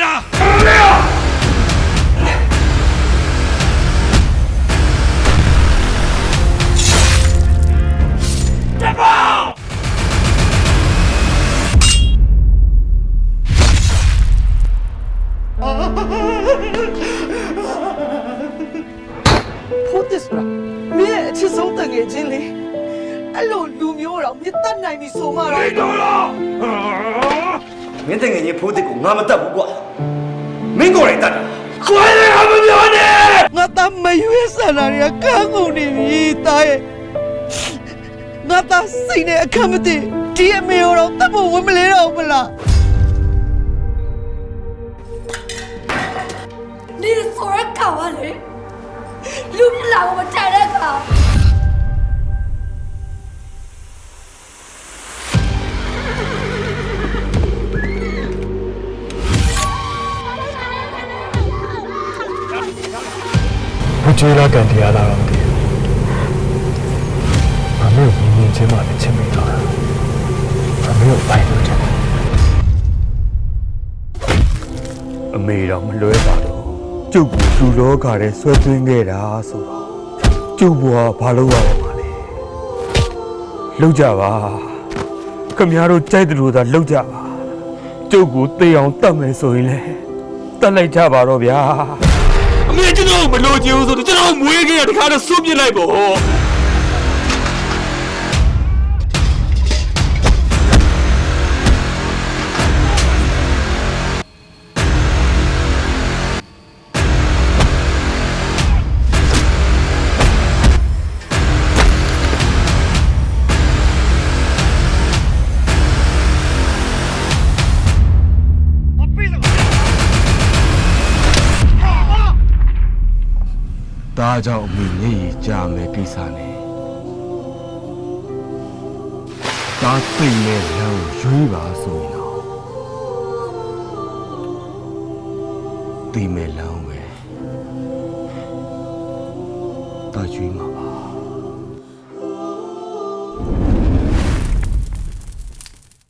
နေတာဖို့တစ်ဆိုတာမင်းရဲ့အချစ်ဆုံးတငယ်ချင်းလေအဲ့လိုလူမျိုးတော့မင်းတတ်နိုင်ပြီဆိုမှတော့ မင်းတငယ်ချင်းဖိုးတစ်ကိုငါမတတ်ဘူးကွာမင်းကိုယ်တိုင်တတ်တာ ခွဲရမပြောနဲ့ ငါသားမရွေးဆန္ဒတွေကကန်းကုန်နေပြီတားရဲ့ငါသားစိတ်နဲ့အခက်မသိဒီအမေရောတော့တပ်ဖို့ဝင်မလဲတော့ဘူးမလား 你的所有人看完了，လူပြလာ我们 ကျွေးလာကန်တရားလာတော့မသိဘူး။မမေကိုမြင်ချင်းမှလည်းချစ်မိတော့တာ။မမေကိုပိုင်လို့တယ်။အမေတော့မလွဲပါတော့။ကျုပ်ကလူလောကထဲဆွဲသွင်းခဲ့တာဆိုတော့ကျုပ်ဘွားဘာလုပ်ရပါမလဲ။လောက်ကြပါ။ခင်ဗျားတို့ကြိုက်တယ်လို့သာလောက်ကြပါ။ကျုပ်ကိုတေးအောင်တတ်မယ်ဆိုရင်လေတတ်လိုက်ကြပါတော့ဗျာ။ အမေကျွန်တော်မလို့ချင်ဘူးဆိုတော့ကျွန်တော်မွေးခဲ့ရတခါတော့စွန့်ပြစ်လိုက်ပေါ့ သားကြောင့်အမိမျက်ရည်ကျမယ်ကိစ္စနဲ့သားသိမ့်မဲ့လမ်းကိုရွေးပါဆိုရင်တော့သိမဲ့လမ်းပဲသားရွေးမှာ